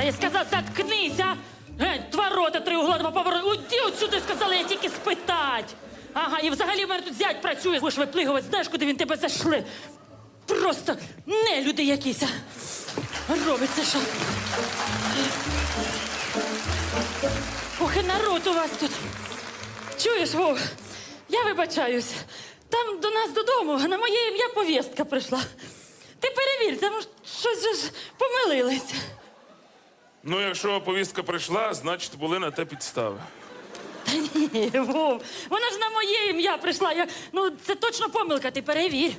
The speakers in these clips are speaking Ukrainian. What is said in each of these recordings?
Та я сказав, заткнися! Гень, два рота, три угла, два повороти. Уйди отсюди, сказала, я тільки спитать. Ага, і взагалі в мене тут зять працює. Будеш виплигувати, знаєш, куди він тебе зашле. Просто не люди якісь. Робиться що. Ох, народ у вас тут. Чуєш, Вов, я вибачаюсь. Там до нас додому на моє ім'я повістка прийшла. Ти перевір, там щось же ж помилилися. Ну, якщо повістка прийшла, значить були на те підстави. Та ні, Вов, вона ж на моє ім'я прийшла. Я, ну, це точно помилка, ти перевір.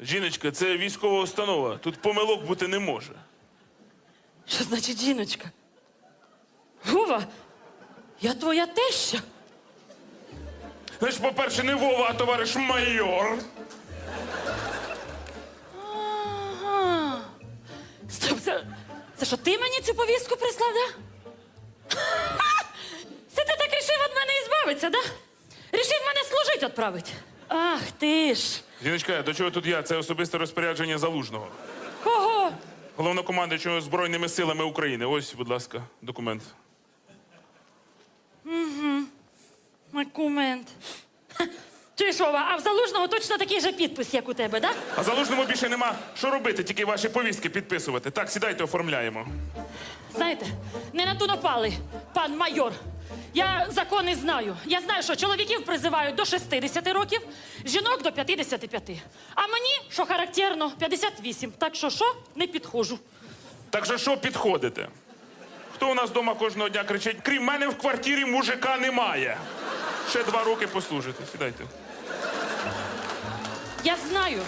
Жіночка, це військова установа. Тут помилок бути не може. Що значить жіночка? Вова, я твоя теща. Значить, по-перше, не Вова, а товариш майор. Це що ти мені цю повістку прислав, да? Це ти так рішив від мене ізбавитися, да? Рішив мене служити відправити. Ах ти ж. Жіночка, до чого тут я? Це особисте розпорядження залужного. Кого? Головнокомандуючого Збройними силами України. Ось, будь ласка, документ. Документ. Чуєш, Вова, а в залужного точно такий же підпис, як у тебе, да? А залужному більше нема що робити, тільки ваші повістки підписувати. Так, сідайте, оформляємо. Знаєте, не на ту напали, пан майор. Я закони знаю. Я знаю, що чоловіків призивають до 60 років, жінок до 55. А мені, що характерно, 58. Так що що, не підходжу. Так що що підходите? Хто у нас вдома кожного дня кричить, крім мене в квартирі мужика немає. Ще два роки послужите. Сідайте. Я знаю,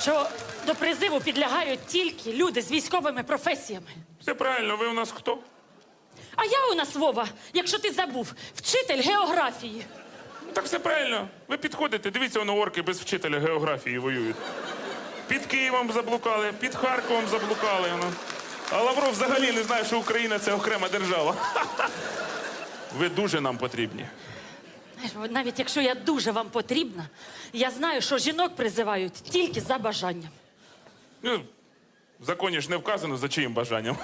що до призиву підлягають тільки люди з військовими професіями. Все правильно, ви у нас хто? А я у нас, Вова, якщо ти забув, вчитель географії. Так все правильно. Ви підходите, дивіться, воно орки без вчителя географії воюють. Під Києвом заблукали, під Харковом заблукали. Ну. А Лавров взагалі не знає, що Україна це окрема держава. Ви дуже нам потрібні. Знаєш, Навіть якщо я дуже вам потрібна, я знаю, що жінок призивають тільки за бажанням. Ну, в законі ж не вказано, за чиїм бажанням.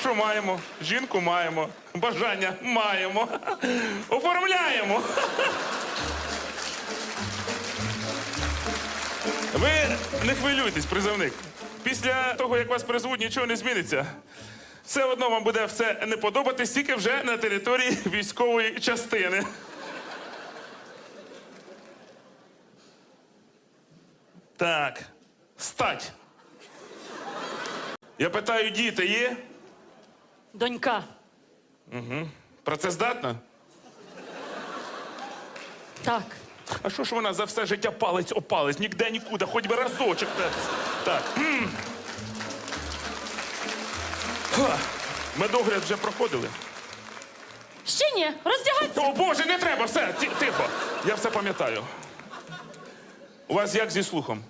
Що маємо? Жінку маємо, бажання маємо. Оформляємо. Ви не хвилюйтесь, призовник. Після того, як вас призвуть, нічого не зміниться. Все одно вам буде все не подобатись, тільки вже на території військової частини. Так, стать. Я питаю, діти є? Донька, Працездатна? так. А що ж вона за все життя палець о палець, ніде нікуди, хоч би разочок. Та- Так. м. Ха. Медогляд вже проходили. Ще ні, роздягайся. О Боже, не треба, все, тихо. Я все пам'ятаю. У вас як зі слухом?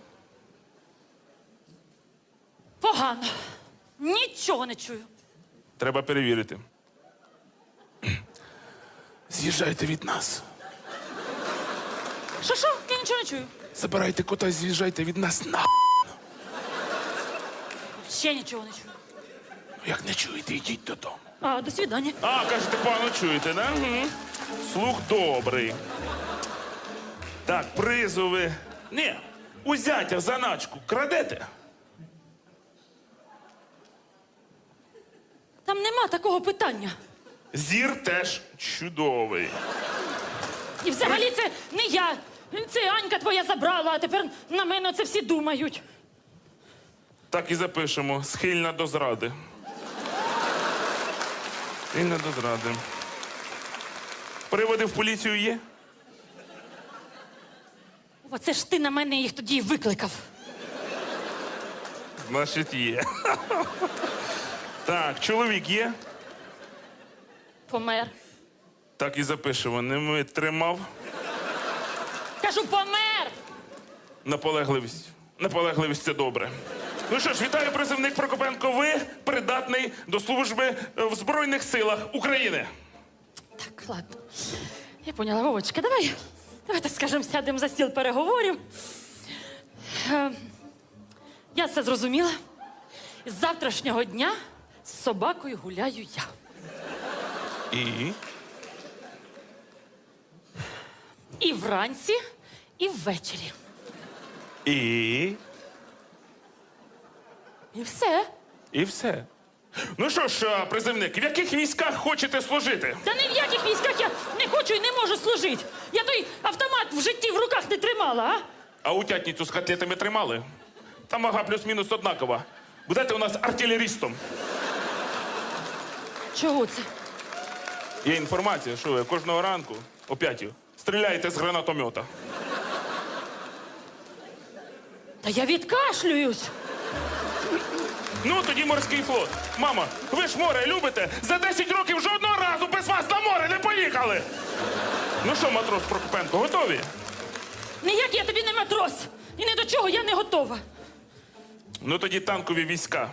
Погано. Нічого не чую. Треба перевірити. З'їжджайте від нас. Що що? Я нічого не чую. Забирайте кота, з'їжджайте від нас на. Ще нічого не чую. Як не чуєте, йдіть додому. А, до свидання. А, кажете, погано чуєте, да? Угу. Слух добрий. Так, призови. Ні, у зятя заначку крадете? Там нема такого питання. Зір теж чудовий. І взагалі це не я. Це Анька твоя забрала, а тепер на мене це всі думають. Так і запишемо. Схильна до зради. Схильна до зради. Приводи в поліцію є? Оце ж ти на мене їх тоді й викликав. Значить, є. Так, чоловік є? Помер. Так і запишемо. Не витримав. Кажу, помер! Наполегливість. Наполегливість це добре. Ну що ж, вітаю призивник Прокопенко. Ви придатний до служби е, в Збройних силах України. Так, ладно. Я поняла, Вовочка, давай. Давай так скажемо, сядемо за стіл переговорів. Е, я все зрозуміла. З завтрашнього дня з собакою гуляю я. І? І вранці, і ввечері. І? І все. І все. Ну що ж, призивник, в яких військах хочете служити? Та ні в яких військах я не хочу і не можу служити. Я той автомат в житті в руках не тримала, а? А утятницю з котлетами тримали? Там вага плюс-мінус однакова. Будете у нас артилерістом. Чого це? Є інформація, що ви кожного ранку о п'ятій стріляєте з гранатомета. Та я відкашлююсь. Ну, тоді морський флот. Мама, ви ж море любите? За 10 років жодного разу без вас на море не поїхали. Ну що, матрос Прокопенко, готові? Ніяк я тобі не матрос. І не до чого я не готова. Ну тоді танкові війська.